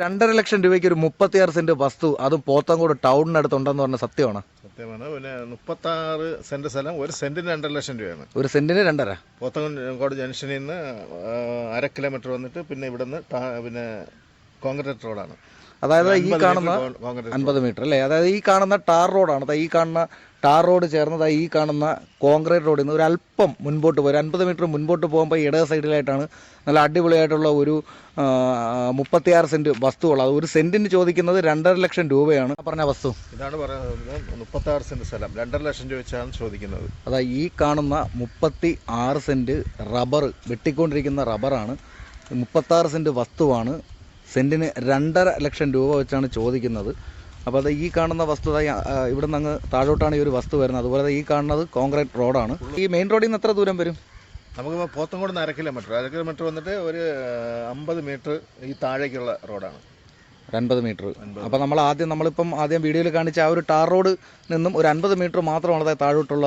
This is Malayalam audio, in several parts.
രണ്ടര ലക്ഷം രൂപയ്ക്ക് ഒരു മുപ്പത്തിയാറ് സെന്റ് വസ്തു അതും പോത്തങ്കോട് ടൗണിനടുത്തുണ്ടെന്ന് പറഞ്ഞ സത്യമാണ്? സത്യമാണ്. പിന്നെ മുപ്പത്തി ആറ് സെന്റ് സ്ഥലം ഒരു സെന്റിന് രണ്ടര ലക്ഷം രൂപയാണ്. ഒരു സെന്റിന് രണ്ടര? പോത്തങ്കോട് ജംഗ്ഷനിൽ നിന്ന് അര കിലോമീറ്റർ വന്നിട്ട് പിന്നെ ഇവിടുന്ന് നിന്ന് പിന്നെ കോൺക്രീറ്റ് റോഡാണ്. അതായത് ഈ കാണുന്ന അൻപത് മീറ്റർ അല്ലേ? അതായത് ഈ കാണുന്ന ടാർ റോഡാണ്. ഈ കാണുന്ന ടാർ റോഡ് ചേർന്നത് ഈ കാണുന്ന കോൺക്രീറ്റ് റോഡിൽ നിന്ന് ഒരു അല്പം മുൻപോട്ട് പോയി ഒരു അൻപത് മീറ്റർ മുൻപോട്ട് പോകുമ്പോൾ ഇടത് സൈഡിലായിട്ടാണ് നല്ല അടിപൊളിയായിട്ടുള്ള ഒരു മുപ്പത്തിയാറ് സെന്റ് വസ്തുവുള്ളത് ഒരു സെന്റിന് ചോദിക്കുന്നത് രണ്ടര ലക്ഷം രൂപയാണ്. പറഞ്ഞ വസ്തു. ഇതാണ് പറയുന്നത് മുപ്പത്താറ് സെന്റ് സ്ഥലം. രണ്ടര ലക്ഷം രൂപ വെച്ചാണ് ചോദിക്കുന്നത്. അതാ ഈ കാണുന്ന മുപ്പത്തി ആറ് സെന്റ് റബ്ബർ വെട്ടിക്കൊണ്ടിരിക്കുന്ന റബ്ബറാണ്. മുപ്പത്താറ് സെന്റ് വസ്തുവാണ്. സെന്റിന് രണ്ടര ലക്ഷം രൂപ വെച്ചാണ് ചോദിക്കുന്നത്. അപ്പോൾ അത് ഈ കാണുന്ന വസ്തു ദാ ഈ, ആ, ഇവിടെ നിന്ന് അങ്ങ് താഴോട്ടാണ് ഈ ഒരു വസ്തു വരുന്നത്. അതുപോലെ ഈ കാണുന്നത് കോൺക്രീറ്റ് റോഡാണ്. ഈ മെയിൻ റോഡിൽ നിന്ന് എത്ര ദൂരം വരും? നമുക്ക് പോത്തങ്കോട് നിന്ന് അര കിലോമീറ്റർ. അര കിലോമീറ്റർ വന്നിട്ട് ഒരു അമ്പത് മീറ്റർ ഈ താഴേക്കുള്ള റോഡാണ്. ഒരു അൻപത് മീറ്റർ അപ്പോൾ നമ്മൾ ആദ്യം നമ്മളിപ്പം ആദ്യം വീഡിയോയിൽ കാണിച്ച ആ ഒരു ടാർ റോഡ് നിന്നും ഒരു അൻപത് മീറ്റർ മാത്രമാണ് താഴോട്ടുള്ള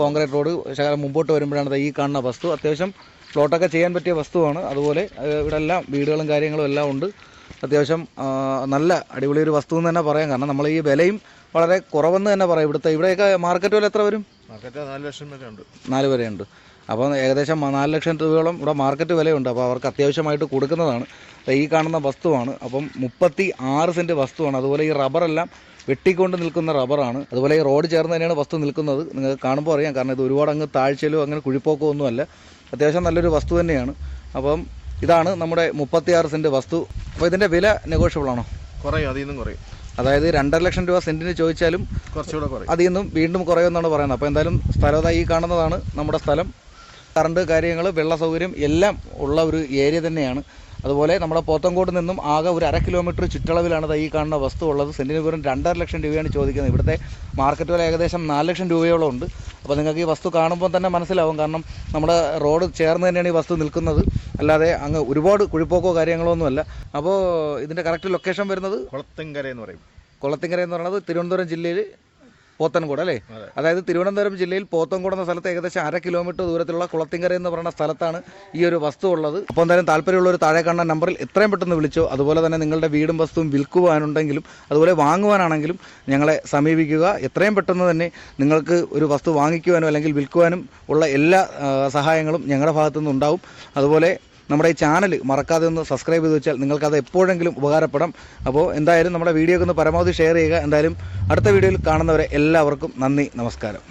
കോൺക്രീറ്റ് റോഡ്. ശകലം മുമ്പോട്ട് വരുമ്പോഴാണ് ഈ കാണുന്ന വസ്തു. അത്യാവശ്യം പ്ലോട്ടൊക്കെ ചെയ്യാൻ പറ്റിയ വസ്തുവാണ്. അതുപോലെ ഇവിടെ എല്ലാം വീടുകളും കാര്യങ്ങളും എല്ലാം ഉണ്ട്. അത്യാവശ്യം നല്ല അടിപൊളി ഒരു വസ്തു എന്ന് തന്നെ പറയാം. കാരണം നമ്മൾ ഈ വിലയും വളരെ കുറവെന്ന് തന്നെ പറയാം. ഇവിടുത്തെ ഇവിടെയൊക്കെ മാർക്കറ്റ് വില എത്ര വരും? മാർക്കറ്റ് നാല് ലക്ഷം വരെ ഉണ്ട് നാല് വരെയുണ്ട്. അപ്പോൾ ഏകദേശം നാല് ലക്ഷം രൂപയോളം ഇവിടെ മാർക്കറ്റ് വിലയുണ്ട്. അപ്പോൾ അവർക്ക് അത്യാവശ്യമായിട്ട് കൊടുക്കുന്നതാണ്. ഈ കാണുന്ന വസ്തുവാണ്. അപ്പം മുപ്പത്തി ആറ് സെന്റ് വസ്തുവാണ്. അതുപോലെ ഈ റബ്ബറെല്ലാം വെട്ടിക്കൊണ്ട് നിൽക്കുന്ന റബ്ബറാണ് അതുപോലെ ഈ റോഡ് ചേർന്ന് തന്നെയാണ് വസ്തു നിൽക്കുന്നത്. നിങ്ങൾക്ക് കാണുമ്പോൾ അറിയാം. കാരണം ഇത് ഒരുപാട് അങ്ങ് താഴ്ചയിലോ അങ്ങനെ കുഴിപ്പോക്കോ ഒന്നുമല്ല. അത്യാവശ്യം നല്ലൊരു വസ്തു തന്നെയാണ്. അപ്പം ഇതാണ് നമ്മുടെ മുപ്പത്തിയാറ് സെന്റ് വസ്തു. അപ്പോൾ ഇതിന്റെ വില നെഗോഷ്യബിൾ ആണോ? കുറയും. അതിൽ നിന്നും കുറയും. അതായത് രണ്ടര ലക്ഷം രൂപ സെന്റിന് ചോദിച്ചാലും കുറച്ചുകൂടെ കുറയും. അതിൽ നിന്നും വീണ്ടും കുറയുമെന്നാണ് പറയുന്നത്. അപ്പോൾ എന്തായാലും സ്ഥലം ഈ കാണുന്നതാണ് നമ്മുടെ സ്ഥലം. കറണ്ട് കാര്യങ്ങൾ വെള്ള സൗകര്യം എല്ലാം ഉള്ള ഒരു ഏരിയ തന്നെയാണ്. അതുപോലെ നമ്മുടെ പോത്തങ്കോട് നിന്നും ആകെ ഒരു അര കിലോമീറ്റർ ചുറ്റളവിലാണ് ഈ കാണുന്ന വസ്തു ഉള്ളത്. സെന്റിന് വെറും രണ്ടര ലക്ഷം രൂപയാണ് ചോദിക്കുന്നത്. ഇവിടുത്തെ മാർക്കറ്റ് വില ഏകദേശം നാല് ലക്ഷം രൂപയോളം ഉണ്ട്. അപ്പോൾ നിങ്ങൾക്ക് ഈ വസ്തു കാണുമ്പോൾ തന്നെ മനസ്സിലാവും. കാരണം നമ്മുടെ റോഡ് ചേർന്ന് തന്നെയാണ് ഈ വസ്തു നിൽക്കുന്നത്. അല്ലാതെ അങ്ങ് ഒരുപാട് കുഴിപ്പോക്കോ കാര്യങ്ങളോ ഒന്നുമല്ല. അപ്പോൾ ഇതിന്റെ കറക്റ്റ് ലൊക്കേഷൻ വരുന്നത് കുളത്തിങ്കര എന്ന് പറയും. കുളത്തിങ്കര എന്ന് പറയുന്നത് തിരുവനന്തപുരം ജില്ലയിൽ പോത്തൻകോട് അല്ലേ അതായത് തിരുവനന്തപുരം ജില്ലയിൽ പോത്തൻകോട് എന്ന സ്ഥലത്ത് ഏകദേശം അര കിലോമീറ്റർ ദൂരത്തിലുള്ള കുളത്തിങ്കര എന്ന് പറയുന്ന സ്ഥലത്താണ് ഈ ഒരു വസ്തു ഉള്ളത്. അപ്പോൾ എന്തായാലും താല്പര്യമുള്ള ഒരു താഴെ കാണുന്ന നമ്പറിൽ എത്രയും പെട്ടെന്ന് വിളിച്ചോ അതുപോലെ തന്നെ നിങ്ങളുടെ വീടും വസ്തുവും വിൽക്കുവാനുണ്ടെങ്കിലും അതുപോലെ വാങ്ങുവാനാണെങ്കിലും ഞങ്ങളെ സമീപിക്കുക. എത്രയും പെട്ടെന്ന് തന്നെ നിങ്ങൾക്ക് ഒരു വസ്തു വാങ്ങിക്കുവാനും അല്ലെങ്കിൽ വിൽക്കുവാനും ഉള്ള എല്ലാ സഹായങ്ങളും ഞങ്ങളുടെ ഭാഗത്തുനിന്ന് ഉണ്ടാവും അതുപോലെ നമ്മുടെ ഈ ചാനൽ മറക്കാതെ ഒന്ന് സബ്സ്ക്രൈബ് ചെയ്ത് വെച്ചാൽ നിങ്ങൾക്കത് എപ്പോഴെങ്കിലും ഉപകാരപ്പെടാം. അപ്പോൾ എന്തായാലും നമ്മുടെ വീഡിയോ ഒന്ന് പരമാവധി ഷെയർ ചെയ്യുക. എന്തായാലും അടുത്ത വീഡിയോയിൽ കാണുന്നവരെ എല്ലാവർക്കും നന്ദി നമസ്കാരം.